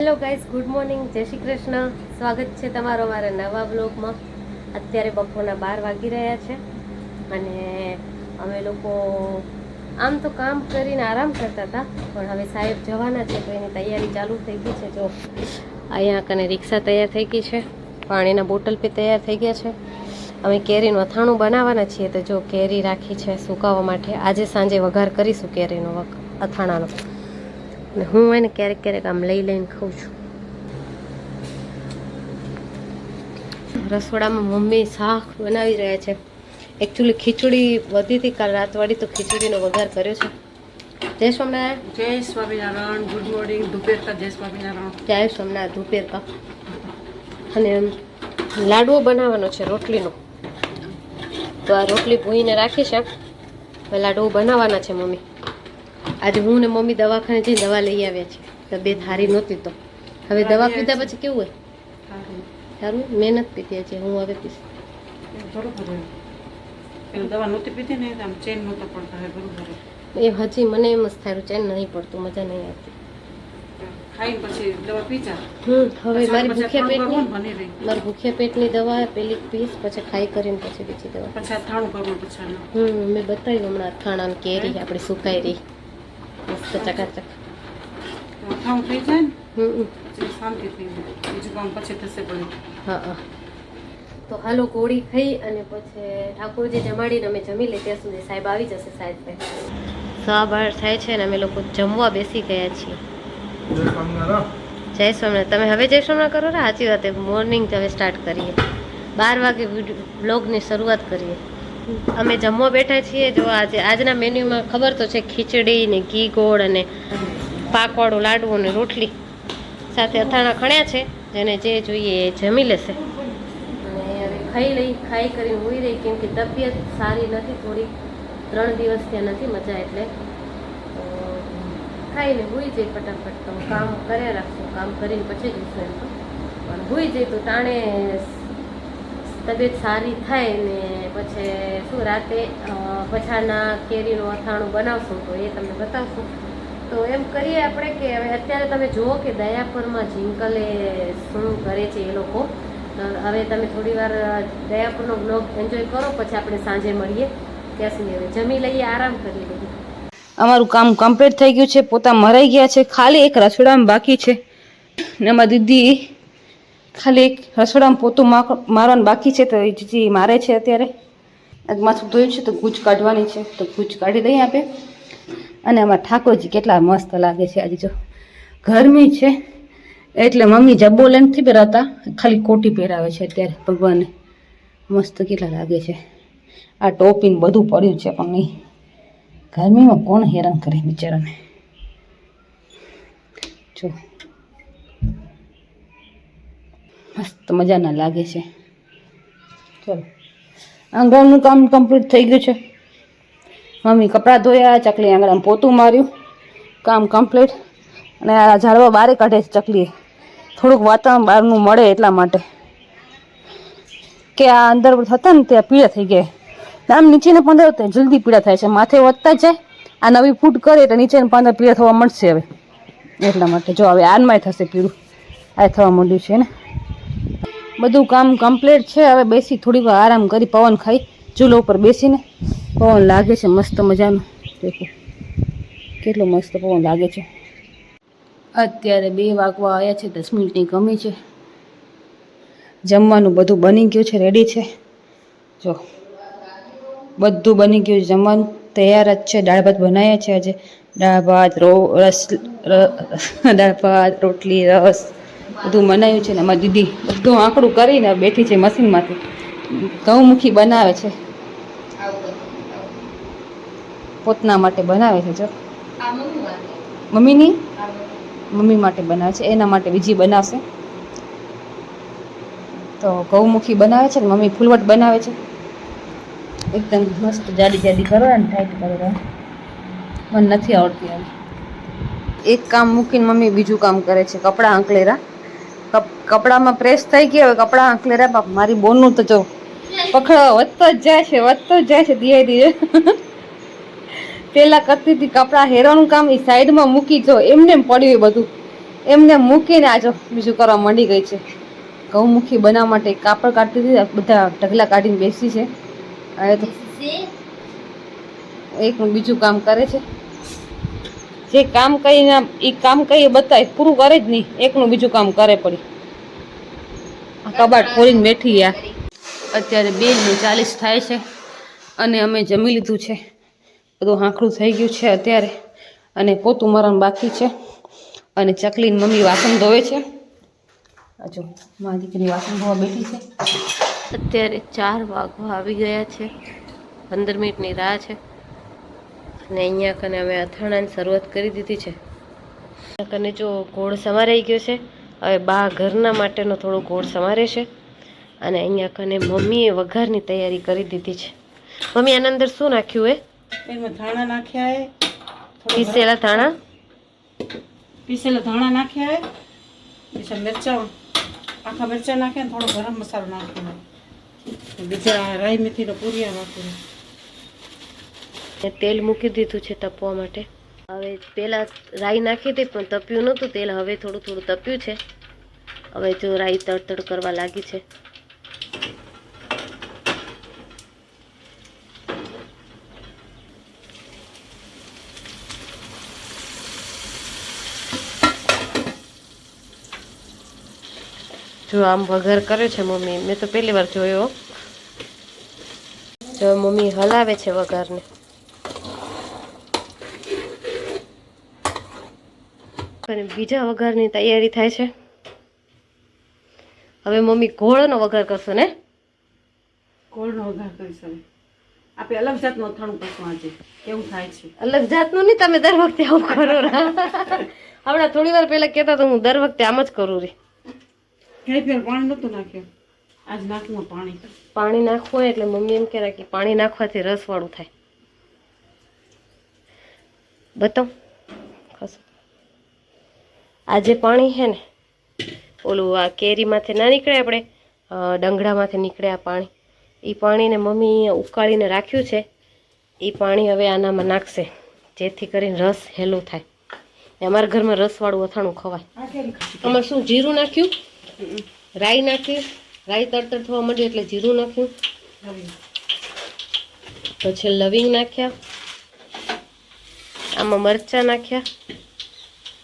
Hello guys good morning જય શ્રી કૃષ્ણ. સ્વાગત છે તમારો મારા નવા બ્લોગમાં અત્યારે બપોરના બાર વાગી રહ્યા છે અને અમે લોકો આમ તો કામ કરીને આરામ કરતા હતા, પણ હવે સાહેબ જવાના છે તો એની તૈયારી ચાલુ થઈ ગઈ છે. જો અહીંયા કને રિક્ષા તૈયાર થઈ ગઈ છે, પાણીના બોટલ બી તૈયાર થઈ ગયા છે. અમે કેરીનું અથાણું બનાવવાના છીએ તો જો કેરી રાખી છે સુકાવવા માટે, આજે સાંજે વઘાર કરીશું કેરીનો અથાણાનો. ને હું એને ક્યારેક ક્યારેક આમ લઈ લઈને ખાઉં છું. રસોડામાં મમ્મી શાક બનાવી રહ્યા છે. એકચ્યુઅલી ખીચડી વધી હતી કાલ રાતવાળી તો ખીચડીનો વઘાર કર્યો છે. જય સ્વામિનારાયણ. જય સ્વામિનારાયણ ગુડ મોર્નિંગ ધુપેરકા જય સ્વામિનારાયણ. જય સ્વામિનારાયણ ધુપેરકા અને લાડવો બનાવવાનો છે રોટલીનો. તો આ રોટલી ભૂઈને રાખી છે. લાડવો બનાવવાના છે મમ્મી. આજે હું ને મમ્મી દવાખાને જઈને દવા લઈ આવ્યા છીએ. તબિયત સારી નહોતી તો. હવે દવા પીધા પછી કેવું હોય? સારું મહેનત પીધી છે હું હવે પીશ. બરોબર હોય. પેલું દવા નહોતી પીધી ને આમ ચેન નહોતો પડતા બરોબર એ હજી મને એમ જ થાય ચેન નહીં પડતું મજા નહીં આવતી. ખાઈને પછી દવા પીજા હમ હવે મારી ભૂખ્યા પેટની ને મારી ભૂખ્યા પેટની દવા પેલી પીસ પછી ખાઈ કરીને પછી બીજી દવા પછી અથાણું કરવું પછી હમ મેં બતાવ્યું હમણાં અથાણા કેરી આપણે સુકાઈ રહી. મસ્ત ચકાચક અથાણું થઈ જાય ને હમ હમ. પછી શાંતિ થઈ જાય બીજું કામ પછી થશે બધું હા હા તો હાલો ગોળી ખાઈ અને પછી ઠાકોરજી જમાડીને અમે જમી લઈએ ત્યાં સુધી સાહેબ આવી જશે સાહેબ સવા બાર થાય છે ને અમે લોકો જમવા બેસી ગયા છીએ. જય સોમનાથ તમે હવે જય સોમનાથ કરો ને? સાચી વાત મોર્નિંગ હવે સ્ટાર્ટ કરીએ. બાર વાગે બ્લોગની શરૂઆત કરીએ. અમે જમવા બેઠા છીએ. જો આજે, આજના મેન્યુમાં ખબર તો છે ખીચડી ને ઘી ગોળ અને પાકવાળું લાડુ અને રોટલી. સાથે અથાણા ખણ્યા છે, જેને જે જોઈએ એ જમી લેશે. અને હવે ખાઈ લઈ, ખાઈ કરીને હોઈ રહી, કેમ કે તબિયત સારી નથી, થોડી ત્રણ દિવસ ત્યાં નથી મજા એટલે ખાઈને હોઈ જઈ ફટાફટ. તો કામ કર્યા રાખશું, કામ કરીને પછી જઈશું એમ પણ હોઈ જઈ તો ટાણે તબિયત સારી થાય ને પછી શું રાતે પછાના કેરીનું અથાણું બનાવશું તો એ તમને બતાવશું. તો એમ કરીએ આપણે કે હવે અત્યારે તમે જુઓ કે દયાપુરમાં જિંકલે શું કરે છે એ લોકો. હવે તમે થોડી વાર દયાપુરનો બ્લોગ એન્જોય કરો, પછી આપણે સાંજે મળીએ. ત્યાં સુધી હવે જમી લઈએ, આરામ કરી લઈએ. અમારું કામ કમ્પ્લીટ થઈ ગયું છે, પોતા મરાઈ ગયા છે, ખાલી એક રસોડામાં બાકી છે. ને અમારી દીદી ખાલી એક રસોડામાં પોતું મારવાનું બાકી છે તો જીજી મારે છે અત્યારે. માથું ધોયું છે તો ગુજ કાઢવાની છે. તો ગુજ કાઢી દઈએ આપે. અને અમારા ઠાકોરજી કેટલા મસ્ત લાગે છે આજે જો. ગરમી છે. એટલે મમ્મી જબ્બો લઈને નથી પહેરાતા ખાલી કોટી પહેરાવે છે અત્યારે ભગવાનને મસ્ત કેટલા લાગે છે. આ ટોપીને બધું પડ્યું છે પણ નહીં. ગરમીમાં કોણ હેરાન કરે બિચારાને? જો. મસ્ત મજાના લાગે છે. ચલો. આંગણનું કામ કમ્પ્લીટ થઈ ગયું છે. મમ્મી કપડાં ધોયા ચકલી આંગણામાં પોતું માર્યું. કામ કમ્પ્લીટ અને આ ઝાડવા બારે કાઢે છે ચકલીએ. થોડુંક વાતાવરણ બહારનું મળે એટલા માટે. કે આ અંદર હતા ને ત્યાં પીળા થઈ ગયા. આમ નીચેના પાંદડા હતા જલ્દી પીળા થાય છે. માથે વધતા જાય આ નવી ફૂટ કરે એટલે નીચેના પાંદડા પીળા થવા મળશે હવે. એટલા માટે. જો હવે આનમાંય થશે પીળું. આ થવા માંડ્યું છે ને. બધું કામ કમ્પ્લીટ છે. હવે બેસી થોડી વાર આરામ કરી પવન ખાઈ. ચૂલો ઉપર બેસીને પવન લાગે છે. મસ્ત મજાનું. દેખો. કેટલો મસ્ત પવન લાગે છે. અત્યારે બે વાગવા આવ્યા છે. દસ મિનિટની કમી છે. જમવાનું બધું બની ગયું છે. રેડી છે. જો. બધું બની ગયું છે જમવાનું. તૈયાર જ છે. દાળ ભાત બનાવ્યા છે આજે. દાળ ભાત, રો, રસ દાળ ભાત, રોટલી, રસ બધું બનાવ્યું છે ને અમારી દીદી બધું આંકડું કરીને બેઠી છે મશીનમાંથી. ગૌમુખી બનાવે છે. પોતના માટે બનાવે છે, જો. મમ્મીની? મમ્મી માટે બનાવે છે, એના માટે બીજી બનાવશે. તો ગૌમુખી બનાવે છે ને મમ્મી ફૂલવટ બનાવે છે. એકદમ મસ્ત જાડી જાડી કરો ને ટાઈટ કરો. મને નથી આવડતી એમ. એક કામ મૂકીને મમ્મી બીજું કામ કરે છે, કપડાં આંકલેરા. કપડામાં પ્રેસ થઈ ગયા હવે કપડાં આંકલેરા બાપ મારી બોનનું તો જો પકડો વધતો જ જાય છે વધતો જ જાય છે ધીરે ધીરે. પેલા કરતી હતી કપડાં હેરવાનું કામ એ સાઈડમાં મૂકી જો એમને એમ પડ્યું એ બધું. એમને મૂકીને આજો બીજું કરવા માંડી ગઈ છે. ઘઉમુખી બનાવવા માટે કાપડ કાઢતી હતી બધા ઢગલા કાઢીને બેસી છે. હવે તો એક બીજું કામ કરે છે. જે કામ કરીને એ કામ કહીએ બતાય, પૂરું કરે જ નહીં. એકનું બીજું કામ કરે પડી. કબાટ ખોલીને બેઠી ગયા. અત્યારે બે ને ચાલીસ થાય છે અને અમે જમી લીધું છે. બધું હાંકડું થઈ ગયું છે અત્યારે અને પોતું મરણ બાકી છે અને ચકલીની મમ્મી વાસણ ધોવે છે. હજુ મારી દીકરી વાસણ ધોવા બેઠી છે. અત્યારે ચાર વાગવા આવી ગયા છે. પંદર મિનિટની રાહ છે. અને અહીંયા કને અમે અથાણાની શરૂઆત કરી દીધી છે. અહીંયા કને જો ગોળ સમારાઈ ગયો છે. હવે બા ઘરના માટેનો થોડો ગોળ સમારે છે. અને અહીંયા કને મમ્મીએ વઘારની તૈયારી કરી દીધી છે. મમ્મી આના અંદર શું નાખ્યું એ એમાં ધાણા નાખ્યા હે. પીસેલા ધાણા? પીસેલા ધાણા નાખ્યા હે. પછી મિરચાં આખા મરચાં નાખ્યા થોડો ગરમ મસાલો નાખ્યો. બીજા રાઈ મેથીનો પૂરિયા નાખ્યો ને તેલ મૂકી દીધું છે તપવા માટે. હવે પહેલાં રાઈ નાખી હતી પણ તપ્યું નહોતું. તેલ હવે થોડું થોડું તપ્યું છે. હવે જો રાઈ તડતડ કરવા લાગી છે. જો આમ વઘાર કર્યો છે મમ્મી. મેં તો પહેલી વાર જોયો. જો મમ્મી હલાવે છે વઘારને. અને બીજા વઘારની તૈયારી થાય છે. હવે મમ્મી ઘોળનો વઘાર કરશો ને? ઘોળનો વઘાર કરીશ આપણે અલગ જાતનું અથાણું કરશું આજે. કેવું થાય છે. અલગ જાતનું નહીં તમે દર વખતે આવું કરો હમણાં થોડી વાર પેલા કહેતા તો હું દર વખતે આમ જ કરું રે. કઈ ફેર પાણી નહોતું નાખ્યું? આજ નાખવું પાણી. પાણી નાખવું હોય એટલે મમ્મી એમ કહેતા કે પાણી નાખવાથી રસવાળું થાય. બતાવ. આ જે પાણી છે ને ઓલું આ કેરીમાંથી ના નીકળે આપણે ડંગળામાંથી ડંગડામાંથી નીકળે આ પાણી. એ પાણીને મમ્મી ઉકાળીને રાખ્યું છે. એ પાણી હવે આનામાં નાખશે જેથી કરીને રસ હેલું થાય. અમારા ઘરમાં રસવાળું અથાણું ખવાય. અમારે આમાં શું જીરું નાખ્યું? રાઈ નાખ્યું રાઈ તડતડ થવા માંડી એટલે જીરું નાખ્યું. પછી લવિંગ નાખ્યા. આમાં મરચાં નાખ્યા.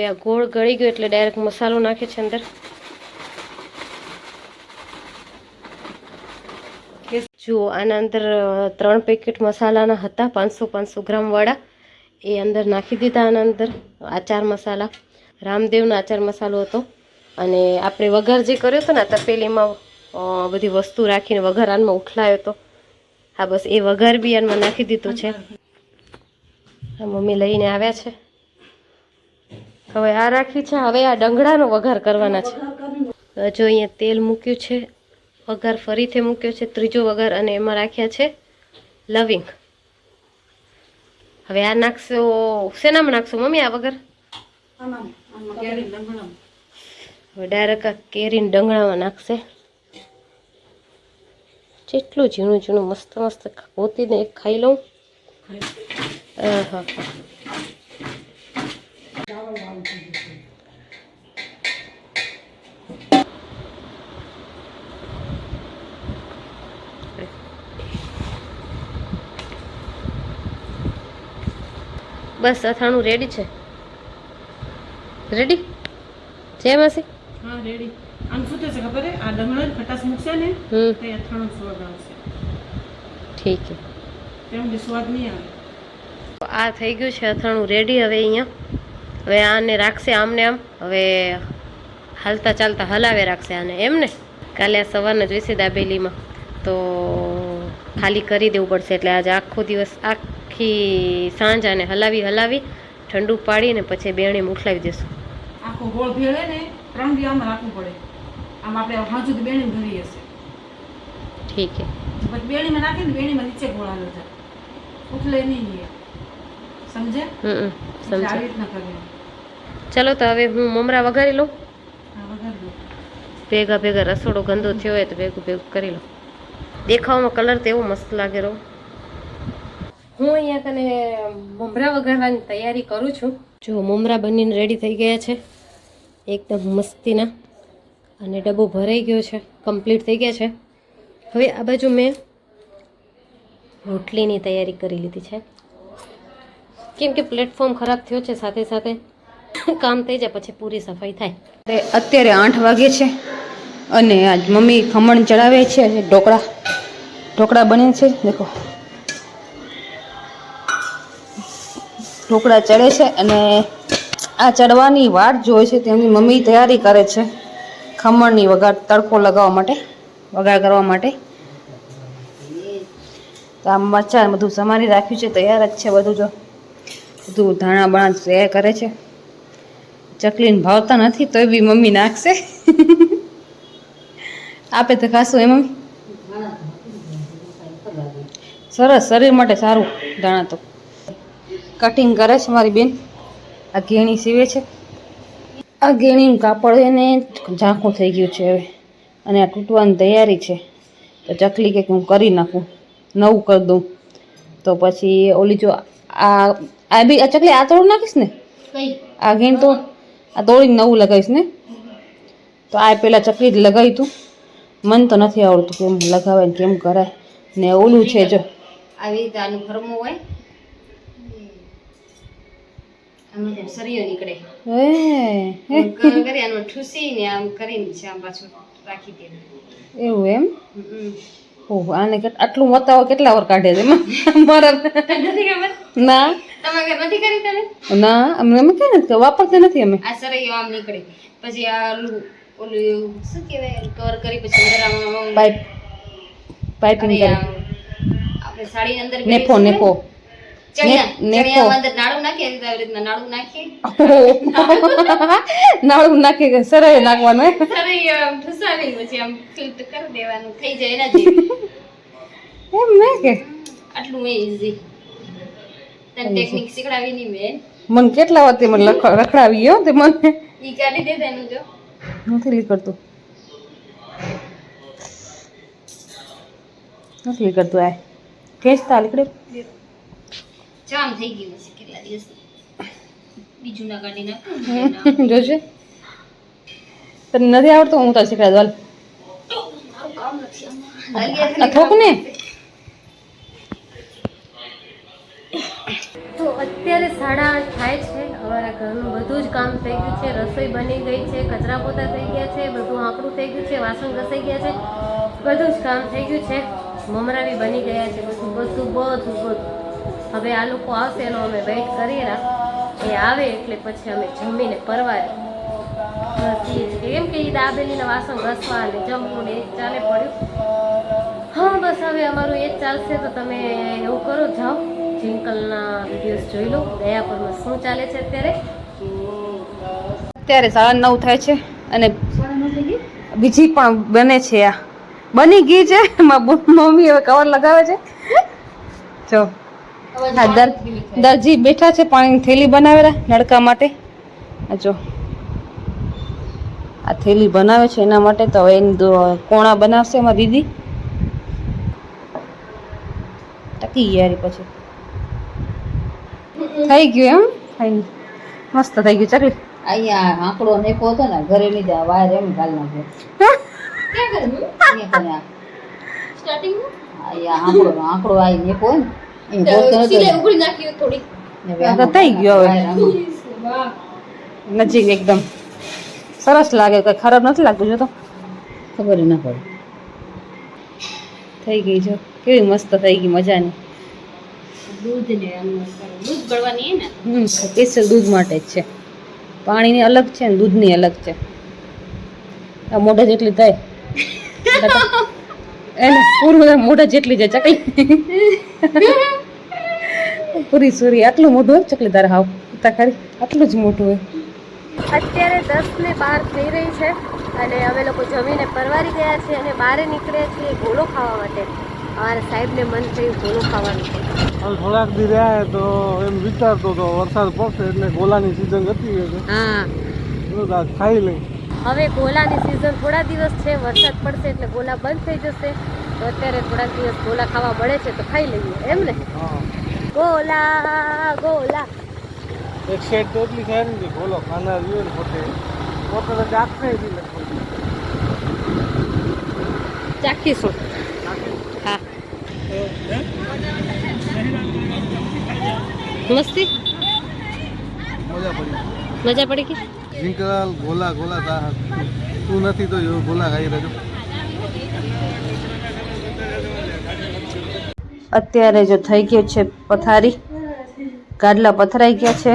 હવે આ ગોળ ગળી ગયો એટલે ડાયરેક્ટ મસાલો નાખે છે અંદર. જુઓ આના અંદર ત્રણ પેકેટ મસાલાના હતા, પાંચસો પાંચસો ગ્રામવાળા એ અંદર નાખી દીધા આના અંદર, આચાર મસાલા. રામદેવનો આચાર મસાલો હતો. અને આપણે વઘાર જે કર્યો હતો ને તપેલીમાં બધી વસ્તુ રાખીને વઘાર આનમાં ઉઠલાયો હતો. હા, બસ એ વઘાર બી આનમાં નાખી દીધો છે. મમ્મી લઈને આવ્યા છે. હવે આ રાખી છે, હવે આ ડંગળાનો વઘાર કરવાના છે. જો અહીંયા તેલ મૂક્યું છે, વઘાર ફરીથી મૂક્યો છે, ત્રીજો વઘાર અને એમાં રાખ્યા છે લવિંગ. હવે આ નાખશો, શેનામાં નાખશો મમ્મી આ લંગડમ હવે ડાયરેક્ટ આ કેરીને ડંગળામાં નાખશે. જેટલું ઝીણું ઝીણું મસ્ત મસ્ત ગોતીને ખાઈ લઉં. આહા. બસ અથાણું રેડી છે. રેડી છે માસી. હા રેડી આમ શું થશે ખબર હે આ ને ખટાશ મૂકશે ને તો એ અથાણું સ્વાદ આવશે. ઠીક છે. તેમ સ્વાદ નહીં આવે. આ થઈ ગયું છે અથાણું રેડી હવે અહીંયા. હવે આને રાખશે આમને આમ. હવે હાલતા ચાલતા હલાવે રાખશે આને એમ ને કાલે આ સવારના જોઈશે દાબેલીમાં. તો ખાલી કરી દેવું પડશે એટલે આજે આખો દિવસ આખી સાંજ આને હલાવી હલાવી ઠંડુ પાડીને પછી બેણી મોકલાવી દેશું. આખો ગોળ ભેળે ને ત્રણ દી આમાં રાખવું પડે. આમ આપણે હાજુ બેણી ભરી હશે. ઠીક છે. પછી બેણીમાં નાખીને બેણીમાં નીચે ગોળાનો જાય ઉથલે નહીં સમજે કરવાનું ચલો તો હવે હું મમરા વઘારી લઉં. ભેગા ભેગા રસોડો ગંદો થયો હોય તો ભેગું ભેગું કરી લો દેખાવામાં કલર તો એવો મસ્ત લાગે રહો. હું અહીંયા કને મમરા વઘારવાની તૈયારી કરું છું. જો મમરા બનીને રેડી થઈ ગયા છે. એકદમ મસ્તીના. અને ડબ્બો ભરાઈ ગયો છે. કમ્પ્લીટ થઈ ગયા છે. હવે આ બાજુ મેં રોટલીની તૈયારી કરી લીધી છે. કેમ કે પ્લેટફોર્મ ખરાબ થયો છે, સાથે સાથે કામ થઈ જાય, પછી પૂરી સફાઈ થાય. અત્યારે આઠ વાગે છે અને આજ મમ્મી ખમણ ચડાવે છે, અને ઢોકળા ઢોકળા બને છે, દેખો. ઢોકળા ચડે છે અને આ ચડવાની વાટ જોઈ છે, તેમની મમ્મી તૈયારી કરે છે ખમણની વઘાર, તડકો લગાવવા માટે, વઘાર કરવા માટે. તો આ મરચાં બધું સમારી રાખ્યું છે, તૈયાર જ છે બધું જો. બધું ધાણા બાણા તૈયાર કરે છે, ચકલીને ભાવતા નથી, તોય બી મમ્મી નાખશે. આપે તો ખાશું એ મમ્મી? સરસ, શરીર માટે સારું ધાણા તો. કટિંગ કરે છે મારી બેન. આ ઘેણી સીવે છે. આ ઘેણીનું કાપડ એને ઝાંખું થઈ ગયું છે હવે. અને આ તૂટવાની તૈયારી છે. તો ચકલી કે હું કરી નાખું, નવું કરી દઉં. તો પછી ઓલી જો આ આ બી આ ચકલી આ તોડ નાખીશ ને? આ ઘેણ તો આ તોડીને નવું લગાવીશ ને? તો આ પેલા ચકલી જ લગાવી તું. મન તો નથી આવડતું કેમ લગાવે ને કેમ કરાય ને ઓલું છે જો. આવી રીતે આનું ફરમું હોય. સરિયો નીકળે. હે કરી આનું ઠૂસીને આમ કરીને છે આમ પાછું રાખી દે. એવું એમ? ઓહ આને આટલું મતાવો કેટલા વાર કાઢે છે? મારા ના. તમે નથી કરી ના અમે અમે કઈ નથી વાપરતા નથી અમે. આ સરૈયો આમ નીકળે. પછી આ ઓલું શું કહેવાય કવર કરી પછી અંદર પાઇપ પાઇપિંગ કરે. આપણે સાડીની અંદર નેફો નેફો. નાળું નાખી સરાય નાખવાનું હે? સરૈયો આમ ઠસાવી પછી આમ કરી દેવાનું થઈ જાય એમ ને કે? આટલું ઈઝી તને ટેકનિક શીખડાવી નહીં મેં. મને કેટલા વાર મને રખડાવી ગયો તે મને? ઈ કાઢી દે તેનું જો. નથી લીકડતું નથી લીકડતું આ. ખેંચતા લીકડે જામ થઈ ગયું છે કેટલા દિવસ બીજું ના કાઢી નાખું જોશે તને નથી આવડતું? હું તો શીખવા આ થોક ને. તો અત્યારે સાડા આઠ થાય છે. અમારા ઘરનું બધું જ કામ થઈ ગયું છે. રસોઈ બની ગઈ છે કચરા પોતા થઈ ગયા છે બધું આંકડું થઈ ગયું છે વાસણ ઘસાઈ ગયા છે. બધું જ કામ થઈ ગયું છે. મમરા બી બની ગયા છે. બધું બધું બધું બધું. હવે આ લોકો આવશે એનો અમે વેઇટ કરીએ એ આવે એટલે પછી અમે જમીને એ કેમ કે એ દાબેલીના વાસણ ઘસવા અને જમવું ને ચાલે પડ્યું. હા, બસ હવે અમારું એ જ ચાલશે, તો તમે એવું કરો, જાઓ. જિંકલના વિડીયોઝ જોઈ લો. દયાપુરમાં શું ચાલે છે અત્યારે? અત્યારે સાડા નવ થાય છે અને બીજી પણ બને છે આ. બની ગઈ છે. મમ્મી હવે કવર લગાવે છે. જો. દરજી બેઠા છે પાણીની થેલી બનાવેલા નળકા માટે. જો. આ થેલી બનાવે છે એના માટે તો હવે એની કોણા બનાવશે એમાં દીદી. ટકી ગયા પછી. થઈ ગયું એમ? ફાઈન મસ્ત થઈ ગયું ચકલી. અહીંયા આંકડો નેપો હતો ને ઘરે લીધે વાયર એમ ગાલ નાખ્યો તને આ- અહીંયા આંકડો આંકડો આવી ને. એમ થઈ ગયો હવે. નજીક એકદમ. સરસ લાગે કઈ ખરાબ નથી લાગતું જો તો. ખબર ના પડે. થઈ ગઈ જો. કેવી મસ્ત થઈ ગઈ મજાની. દૂધ ને? દૂધ હમ સ્પેશિયલ દૂધ માટે જ છે. પાણીની અલગ છે ને દૂધની અલગ છે. આ મોઢા જેટલી થાય. એને પૂરું મોઢા જેટલી છે. ચકલી પૂરી સોરી આટલું મોટું હોય ચકલી તારે હાવ તા ખરી? આટલું જ મોટું હોય. અત્યારે દસ ને બાર થઈ રહી છે અને અમે લોકો જમીને પરવારી ગયા છીએ અને બહાર નીકળ્યા છીએ ગોળો ખાવા માટે. અમારા સાહેબને મન થયું ગોળો ખાવાનું. થોડાક દી રહ્યા તો એમ વિચારતો તો વરસાદ પડશે એટલે ગોલાની સિઝન હતી છે હા. ખાઈ લઈ. હવે ગોલાની સિઝન થોડા દિવસ છે વરસાદ પડશે એટલે ગોલા બંધ થઈ જશે. તો અત્યારે થોડાક દિવસ ગોલા ખાવા મળે છે તો ખાઈ લઈએ એમ ને? હા. ગોલા ગોલા. એક શેડ તો એટલી ખેર ને કે ગોલો ખાનાર જોઈએ ને પોતે. પોતે તો જાગશે જ ચાખીશું. હા. મસ્તી? મજા પડી. મજા પડી ગઈ જિંકલ ગોલા ગોલા તા તું નથી તો ગોલા ખાઈ રહેજો અત્યારે જો થઈ ગયો છે પથારી. ગાડલા પથરાઈ ગયા છે.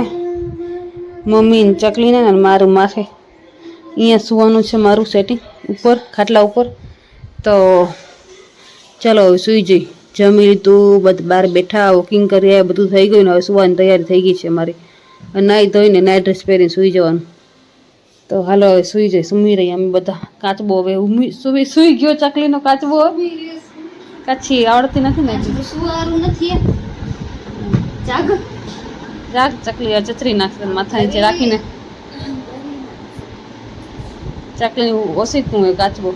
મમ્મીને ચકલીને મારું માથે. અહીંયા સુવાનું છે મારું સેટિંગ ઉપર, ખાટલા ઉપર. તો ચલો હવે સુઈ જઈ. જમી લીધું, બધ બહાર બેઠા વોકિંગ કરી બધું થઈ ગયું ને હવે સુવાની તૈયારી થઈ ગઈ છે મારી. નાહી ધોઈને નાઇટ ડ્રેસ પહેરીને સુઈ જવાનું. તો હાલો હવે સુઈ જઈ, સુમી રહી અમે બધા. કાચબો હવે સુવી સુઈ ગયો ચકલીનો કાચબો. કાચી આવડતી નથી ને સુવારું નથી. જાગ. રાખ ચકલી ચતરી નાખશે માથા નીચે રાખીને. ચકલી ઓછી તું કાચબો